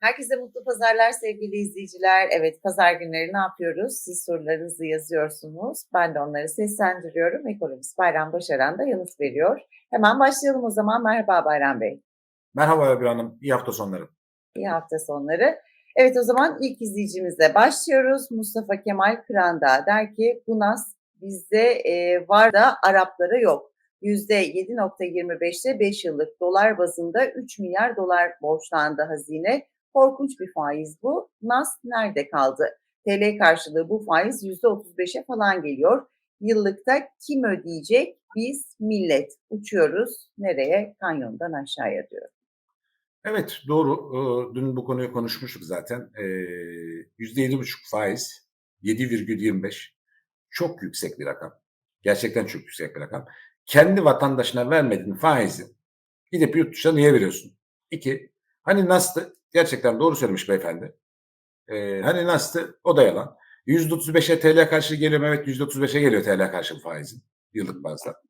Herkese mutlu pazarlar sevgili izleyiciler. Evet pazar günleri ne yapıyoruz? Siz sorularınızı yazıyorsunuz. Ben de onları seslendiriyorum. Ekonomist Bayram Başaran da yanıt veriyor. Hemen başlayalım o zaman. Merhaba Bayram Bey. Merhaba Ebru Hanım. İyi hafta sonları. İyi hafta sonları. Evet o zaman ilk izleyicimizle başlıyoruz. Mustafa Kemal Kıranda der ki bu nas bizde e, var da Araplara yok. %7.25'te 5 yıllık dolar bazında 3 milyar dolar borçlandı hazine. Korkunç bir faiz bu. Nas nerede kaldı? TL karşılığı bu faiz %35'e falan geliyor. Yıllıkta kim ödeyecek? Biz millet uçuyoruz. Nereye? Kanyondan aşağıya diyor. Evet doğru. Ee, Dün bu konuyu konuşmuştuk zaten. Ee, %7,5 faiz, 7,25 çok yüksek bir rakam. Gerçekten çok yüksek bir rakam. Kendi vatandaşına vermediğin faizi gidip yurt dışına niye veriyorsun? İki, hani NAS'tı? Gerçekten doğru söylemiş beyefendi. Ee, hani NAS'tı? O da yalan. %35'e TL karşı geliyor? Evet %35'e geliyor TL karşı bu faizin yıllık bazda.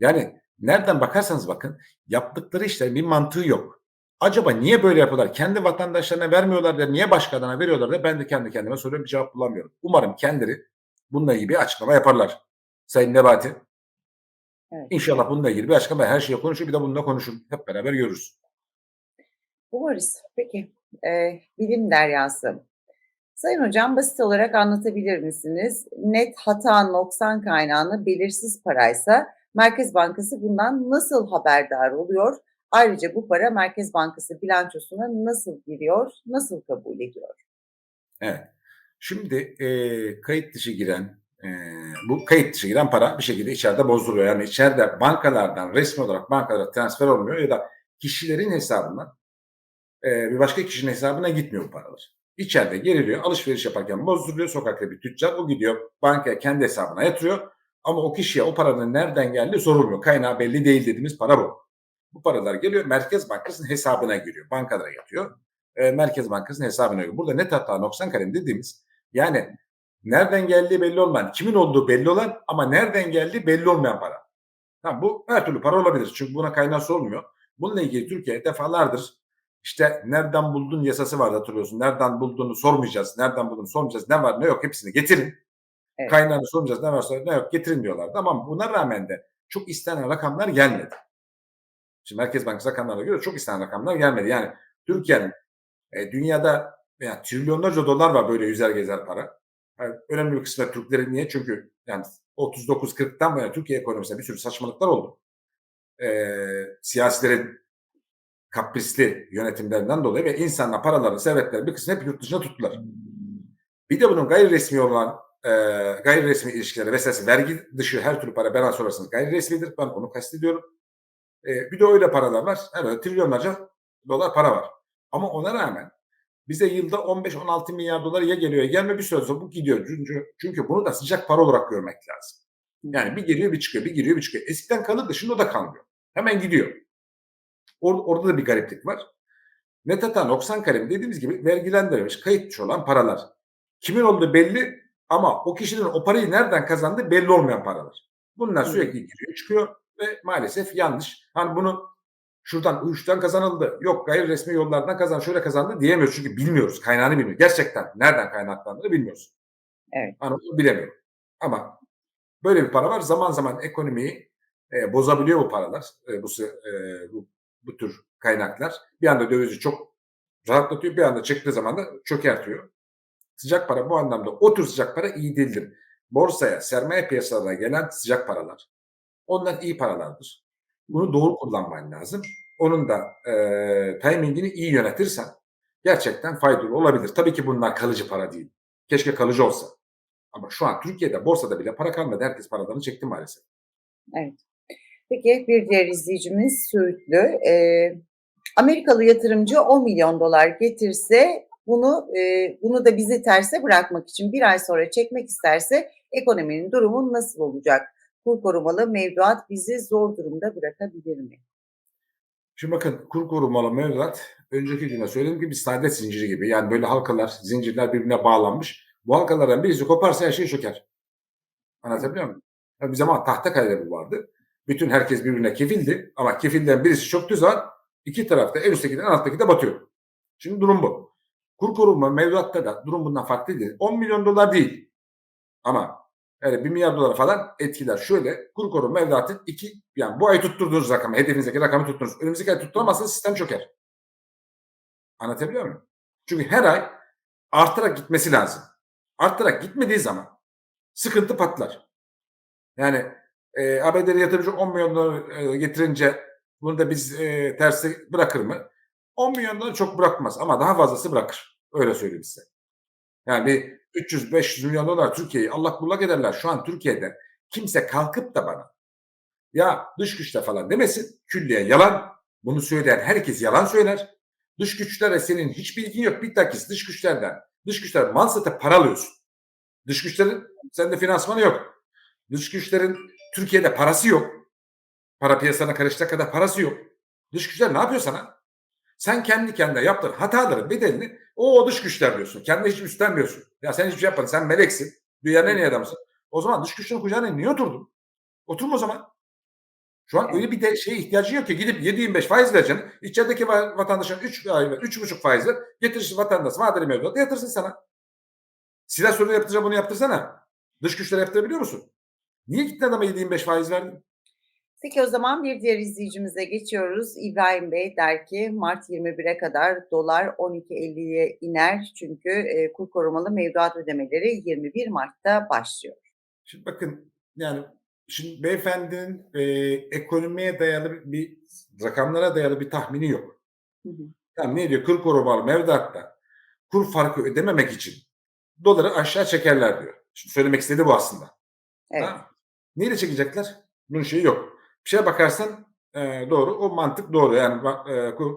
Yani nereden bakarsanız bakın yaptıkları işlerin bir mantığı yok. Acaba niye böyle yapıyorlar? Kendi vatandaşlarına vermiyorlar da niye başkalarına veriyorlar da ben de kendi kendime soruyorum bir cevap bulamıyorum. Umarım kendileri bununla ilgili bir açıklama yaparlar. Sayın Nebati. Evet. İnşallah bununla ilgili bir açıklama her şeye konuşur bir de bununla konuşur. Hep beraber görürüz. Umarız. Peki. Ee, bilim deryası. Sayın hocam basit olarak anlatabilir misiniz? Net hata noksan kaynağını belirsiz paraysa Merkez Bankası bundan nasıl haberdar oluyor? Ayrıca bu para Merkez Bankası bilançosuna nasıl giriyor, nasıl kabul ediyor? Evet. Şimdi e, kayıt dışı giren e, bu kayıt dışı giren para bir şekilde içeride bozduruyor. Yani içeride bankalardan resmi olarak bankalara transfer olmuyor ya da kişilerin hesabından e, bir başka kişinin hesabına gitmiyor bu paralar. İçeride geriliyor, alışveriş yaparken bozduruyor. Sokakta bir tüccar o gidiyor bankaya kendi hesabına yatırıyor. Ama o kişiye o paranın nereden geldiği sorulmuyor. Kaynağı belli değil dediğimiz para bu. Bu paralar geliyor Merkez Bankası'nın hesabına giriyor. Bankalara yatıyor. E, Merkez Bankası'nın hesabına giriyor. Burada net hata noksan kalem dediğimiz yani nereden geldiği belli olmayan, kimin olduğu belli olan ama nereden geldiği belli olmayan para. Tamam, bu her türlü para olabilir. Çünkü buna kaynağı sorulmuyor. Bununla ilgili Türkiye defalardır işte nereden buldun yasası vardı hatırlıyorsun. Nereden bulduğunu sormayacağız. Nereden bulduğunu sormayacağız. Ne var ne yok hepsini getirin. Evet. Kaynağını sormayacağız. Ne varsa ne yok getirin diyorlardı. Ama buna rağmen de çok istenen rakamlar gelmedi. Şimdi Merkez Bankası rakamlarına göre çok istenen rakamlar gelmedi. Yani Türkiye'nin e, dünyada yani trilyonlarca dolar var böyle yüzer gezer para. Yani önemli bir kısmı Türklerin niye? Çünkü yani 39-40'tan bu yana Türkiye ekonomisinde bir sürü saçmalıklar oldu. E, siyasilerin kaprisli yönetimlerinden dolayı ve insanlar paralarını, servetlerini bir kısmını hep yurt dışına tuttular. Bir de bunun gayri resmi olan e, gayri resmi ilişkileri vesaire vergi dışı her türlü para bana sorarsanız gayri resmidir. Ben onu kastediyorum. E, bir de öyle paralar var. Evet trilyonlarca dolar para var. Ama ona rağmen bize yılda 15-16 milyar dolar ya geliyor ya gelmiyor bir sonra bu gidiyor. Çünkü, çünkü bunu da sıcak para olarak görmek lazım. Yani bir geliyor bir çıkıyor, bir giriyor bir çıkıyor. Eskiden kalırdı şimdi o da kalmıyor. Hemen gidiyor. Or, orada da bir gariplik var. Net hata noksan kalemi dediğimiz gibi vergilendirilmiş, kayıt dışı olan paralar. Kimin olduğu belli ama o kişinin o parayı nereden kazandığı belli olmayan paralar. Bunlar sürekli giriyor çıkıyor ve maalesef yanlış. Hani bunu şuradan uyuştan kazanıldı. Yok gayri resmi yollardan kazan şöyle kazandı diyemiyoruz. Çünkü bilmiyoruz. Kaynağını bilmiyoruz. Gerçekten nereden kaynaklandığını bilmiyoruz. Evet. Hani onu bilemiyorum. Ama böyle bir para var. Zaman zaman ekonomiyi e, bozabiliyor bu paralar. E, bu, e, bu bu tür kaynaklar. Bir anda dövizi çok rahatlatıyor. Bir anda çıktığı zaman da çökertiyor. Sıcak para bu anlamda o tür sıcak para iyi değildir. Borsaya, sermaye piyasalarına gelen sıcak paralar. Onlar iyi paralardır. Bunu doğru kullanman lazım. Onun da e, timingini iyi yönetirsen gerçekten faydalı olabilir. Tabii ki bunlar kalıcı para değil. Keşke kalıcı olsa. Ama şu an Türkiye'de borsada bile para kalmadı. Herkes paralarını çekti maalesef. Evet. Peki bir diğer izleyicimiz Söğütlü. Ee, Amerikalı yatırımcı 10 milyon dolar getirse bunu e, bunu da bizi terse bırakmak için bir ay sonra çekmek isterse ekonominin durumu nasıl olacak? Kur korumalı mevduat bizi zor durumda bırakabilir mi? Şimdi bakın kur korumalı mevduat önceki güne söylediğim gibi saadet zinciri gibi. Yani böyle halkalar, zincirler birbirine bağlanmış. Bu halkalardan birisi koparsa her şey çöker. Anlatabiliyor muyum? Yani bir zaman tahta kalemi vardı. Bütün herkes birbirine kefildi ama kefilden birisi çöktüğü zaman iki tarafta en üstteki de en alttaki de batıyor. Şimdi durum bu. Kur koruma mevduatta da durum bundan farklı değil. 10 milyon dolar değil. Ama yani 1 milyar dolar falan etkiler. Şöyle kur koruma mevduatı 2 yani bu ay tutturduğunuz rakamı, hedefinizdeki rakamı tuttunuz. Önümüzdeki ay tutturamazsanız sistem çöker. Anlatabiliyor muyum? Çünkü her ay artarak gitmesi lazım. Artarak gitmediği zaman sıkıntı patlar. Yani e, ABD'li yatırımcı 10 milyon dolar getirince bunu da biz e, tersi bırakır mı? 10 milyon dolar çok bırakmaz ama daha fazlası bırakır. Öyle söyleyeyim size. Yani bir 300-500 milyon dolar Türkiye'yi Allah bullak ederler. Şu an Türkiye'de kimse kalkıp da bana ya dış güçle falan demesin. Külliye yalan. Bunu söyleyen herkes yalan söyler. Dış güçlere senin hiç bilgin yok. Bir takis dış güçlerden. Dış güçler mal satıp para alıyorsun. Dış güçlerin sende finansmanı yok. Dış güçlerin Türkiye'de parası yok. Para piyasasına karışacak kadar parası yok. Dış güçler ne yapıyor sana? Sen kendi kendine yaptığın hataların bedelini o dış güçler diyorsun. Kendine hiç üstlenmiyorsun. Ya sen hiçbir şey yapmadın. Sen meleksin. Dünyanın en iyi adamısın. O zaman dış güçlerin kucağına niye oturdun? Oturma o zaman. Şu an öyle bir de şeye ihtiyacı yok ki gidip 7-25 faiz vereceksin. İçerideki va- vatandaşın 3 ay ve 3,5 faizle getirirsin vatandaş vadeli mevduatı yatırsın sana. Silah sorunu yaptıracağım bunu yaptırsana. Dış güçlere yaptırabiliyor musun? Niye gittin adama 7-25 faiz verdin? Peki o zaman bir diğer izleyicimize geçiyoruz. İbrahim Bey der ki Mart 21'e kadar dolar 12.50'ye iner çünkü e, kur korumalı mevduat ödemeleri 21 Mart'ta başlıyor. Şimdi bakın yani şimdi beyefendinin e, ekonomiye dayalı bir, rakamlara dayalı bir tahmini yok. Hı hı. Tamam ne diyor? Kur korumalı mevduatta kur farkı ödememek için doları aşağı çekerler diyor. Şimdi söylemek istediği bu aslında. Evet. Tamam. Neyle çekecekler? Bunun şeyi yok. Bir şeye bakarsan e, doğru. O mantık doğru. Yani e,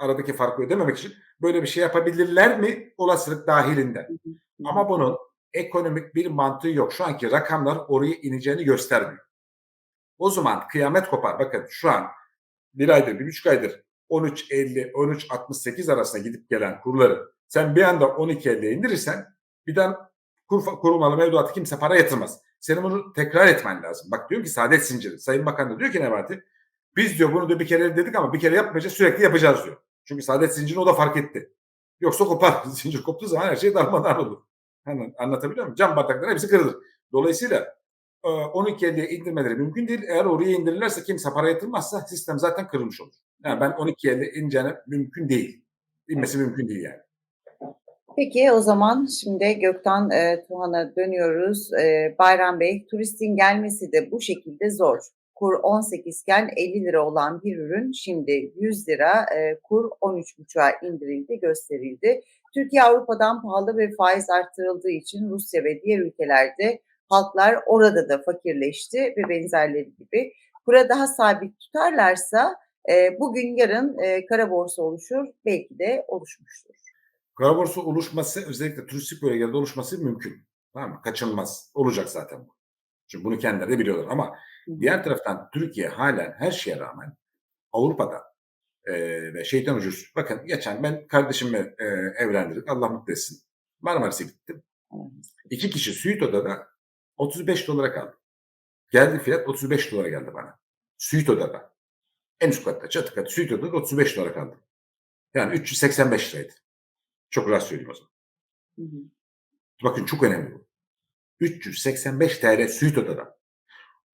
aradaki farkı ödememek için böyle bir şey yapabilirler mi? Olasılık dahilinde. Ama bunun ekonomik bir mantığı yok. Şu anki rakamlar oraya ineceğini göstermiyor. O zaman kıyamet kopar. Bakın şu an bir aydır, bir buçuk aydır 13.50, 13.68 arasında gidip gelen kurları sen bir anda 12.50'ye indirirsen bir daha kur, korumalı mevduatı kimse para yatırmaz. Senin bunu tekrar etmen lazım. Bak diyorum ki saadet zinciri. Sayın Bakan da diyor ki Nebati biz diyor bunu da bir kere dedik ama bir kere yapmayacağız sürekli yapacağız diyor. Çünkü saadet zincirini o da fark etti. Yoksa kopar. Zincir koptuğu zaman her şey darmadağın olur. Hani anlatabiliyor muyum? Cam bardakların hepsi kırılır. Dolayısıyla e, 12.50'ye indirmeleri mümkün değil. Eğer oraya indirirlerse kimse para yatırmazsa sistem zaten kırılmış olur. Yani ben 12.50 ineceğine mümkün değil. İnmesi mümkün değil yani. Peki o zaman şimdi Gökten e, Tuhan'a dönüyoruz. E, Bayram Bey, turistin gelmesi de bu şekilde zor. Kur 18 iken 50 lira olan bir ürün şimdi 100 lira, e, kur 13,5'a indirildi, gösterildi. Türkiye Avrupa'dan pahalı ve faiz arttırıldığı için Rusya ve diğer ülkelerde halklar orada da fakirleşti ve benzerleri gibi. Kura daha sabit tutarlarsa e, bugün yarın e, kara borsa oluşur, belki de oluşmuştur. Kara borsa oluşması özellikle turistik bölgelerde oluşması mümkün. Tamam mı? Kaçınılmaz. Olacak zaten bu. Çünkü bunu kendileri de biliyorlar. Ama diğer taraftan Türkiye halen her şeye rağmen Avrupa'da e, ve şeytan ucuz. Bakın geçen ben kardeşimi e, evlendirdik. Allah mutlu etsin. Marmaris'e gittim. İki kişi suite odada 35 dolara kaldı. Geldi fiyat 35 dolara geldi bana. Suite odada. En üst katta çatı katı suite odada 35 dolara kaldı. Yani 385 liraydı. Çok rahat söyleyeyim o zaman. Hı hı. Bakın çok önemli bu. 385 TL suite odada.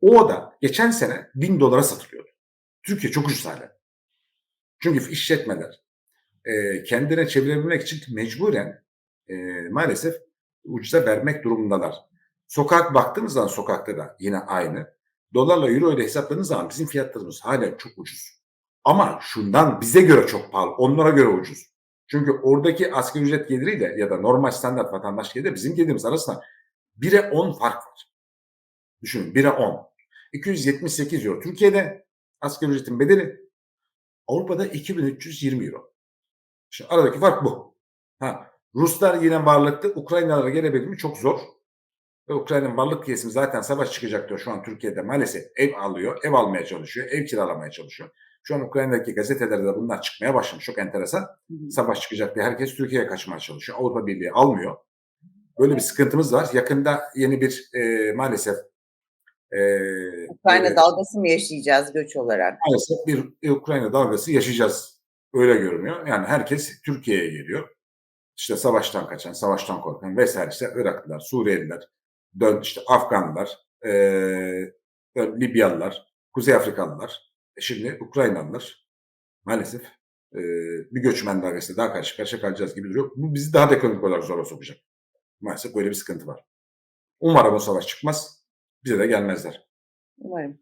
O oda geçen sene 1000 dolara satılıyordu. Türkiye çok ucuz hala. Çünkü işletmeler e, kendine çevirebilmek için mecburen e, maalesef ucuza vermek durumundalar. Sokak baktığınız zaman sokakta da yine aynı. Dolarla euro ile hesapladığınız zaman bizim fiyatlarımız hala çok ucuz. Ama şundan bize göre çok pahalı, onlara göre ucuz. Çünkü oradaki asgari ücret geliriyle ya da normal standart vatandaş geliri bizim gelirimiz arasında 1'e 10 fark var. Düşünün 1'e 10. 278 euro Türkiye'de asgari ücretin bedeli Avrupa'da 2320 euro. Şimdi aradaki fark bu. Ha, Ruslar yine varlıklı. Ukraynalara gelebilir mi? Çok zor. Ve Ukrayna'nın varlık kesimi zaten savaş çıkacak diyor şu an Türkiye'de maalesef ev alıyor, ev almaya çalışıyor, ev kiralamaya çalışıyor. Şu an Ukrayna'daki gazetelerde de bunlar çıkmaya başlamış. Çok enteresan. Savaş çıkacak diye herkes Türkiye'ye kaçmaya çalışıyor. Avrupa Birliği almıyor. Böyle bir sıkıntımız var. Yakında yeni bir e, maalesef e, Ukrayna e, dalgası mı yaşayacağız göç olarak? maalesef bir Ukrayna dalgası yaşayacağız. Öyle görünüyor. Yani herkes Türkiye'ye geliyor. işte savaştan kaçan, savaştan korkan vesaire işte Iraklılar, Suriyeliler, dön işte Afganlılar, eee, dön Libyalılar, Kuzey Afrikalılar, e şimdi Ukraynalılar maalesef eee, bir göçmen dalgasıyla daha karşı karşıya kalacağız gibi duruyor. Bu bizi daha da ekonomik olarak zora sokacak. Maalesef böyle bir sıkıntı var. Umarım o savaş çıkmaz. Bize de gelmezler. Umarım.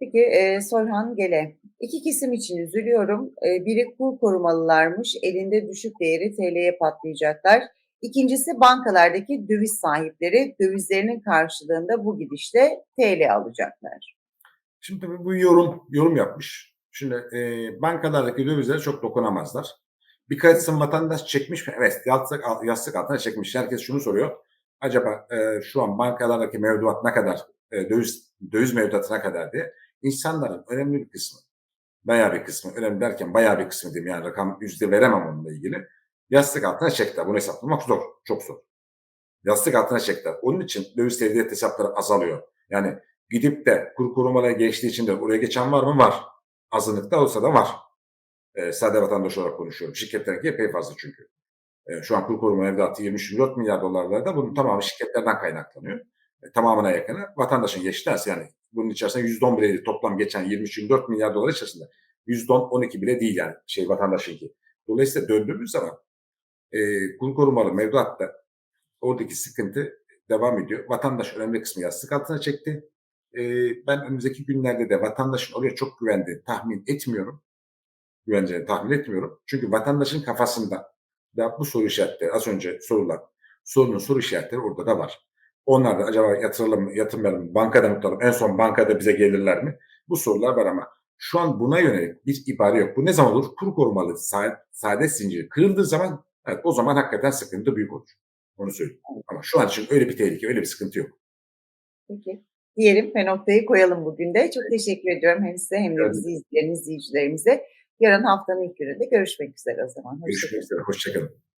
Peki e, Soyhan Gele. İki kesim için üzülüyorum. E, biri kur korumalılarmış. Elinde düşük değeri TL'ye patlayacaklar. İkincisi bankalardaki döviz sahipleri dövizlerinin karşılığında bu gidişle TL alacaklar. Şimdi tabii bu yorum yorum yapmış. Şimdi e, bankalardaki dövizlere çok dokunamazlar. Birkaç isim vatandaş çekmiş mi? Evet yastık, yastık altına çekmiş. Herkes şunu soruyor. Acaba e, şu an bankalardaki mevduat ne kadar, e, döviz, döviz mevduatı ne kadar diye. İnsanların önemli bir kısmı, bayağı bir kısmı, önemli derken bayağı bir kısmı diyeyim yani rakam yüzde veremem onunla ilgili. Yastık altına çektiler. Bunu hesaplamak zor, çok zor. Yastık altına çektiler. Onun için döviz tevdiat hesapları azalıyor. Yani gidip de kur korumalara geçtiği için de oraya geçen var mı? Var. Azınlıkta olsa da var. E, sade vatandaş olarak konuşuyorum. Şirketlerinki epey fazla çünkü. E, şu an kur koruma mevduatı 23-24 milyar dolarlarda bunun tamamı şirketlerden kaynaklanıyor. E, tamamına yakını vatandaşın geçti dersi yani bunun içerisinde %10 bile. Toplam geçen 23-24 milyar dolar içerisinde %10-12 bile değil yani şey vatandaşınki. Dolayısıyla döndüğümüz zaman e, kur korumalı mevduatta oradaki sıkıntı devam ediyor. Vatandaş önemli kısmı yastık altına çekti. E, ben önümüzdeki günlerde de vatandaşın oraya çok güvendiğini tahmin etmiyorum. Güveneceğini tahmin etmiyorum. Çünkü vatandaşın kafasında da bu soru işaretleri az önce sorulan sorunun soru işaretleri orada da var. Onlar da acaba yatıralım mı, yatırmayalım mı, bankada mı tutalım, en son bankada bize gelirler mi? Bu sorular var ama şu an buna yönelik bir ibare yok. Bu ne zaman olur? Kur korumalı sade, sade zinciri kırıldığı zaman evet, o zaman hakikaten sıkıntı büyük olur. Onu söyleyeyim. Ama şu an için öyle bir tehlike, öyle bir sıkıntı yok. Peki. Diyelim ve noktayı koyalım bugün de. Çok teşekkür ediyorum hem size hem de bizi izleyen izleyicilerimize. Yarın haftanın ilk gününde görüşmek üzere o zaman. Hoşça Görüşmek üzere. Hoşçakalın.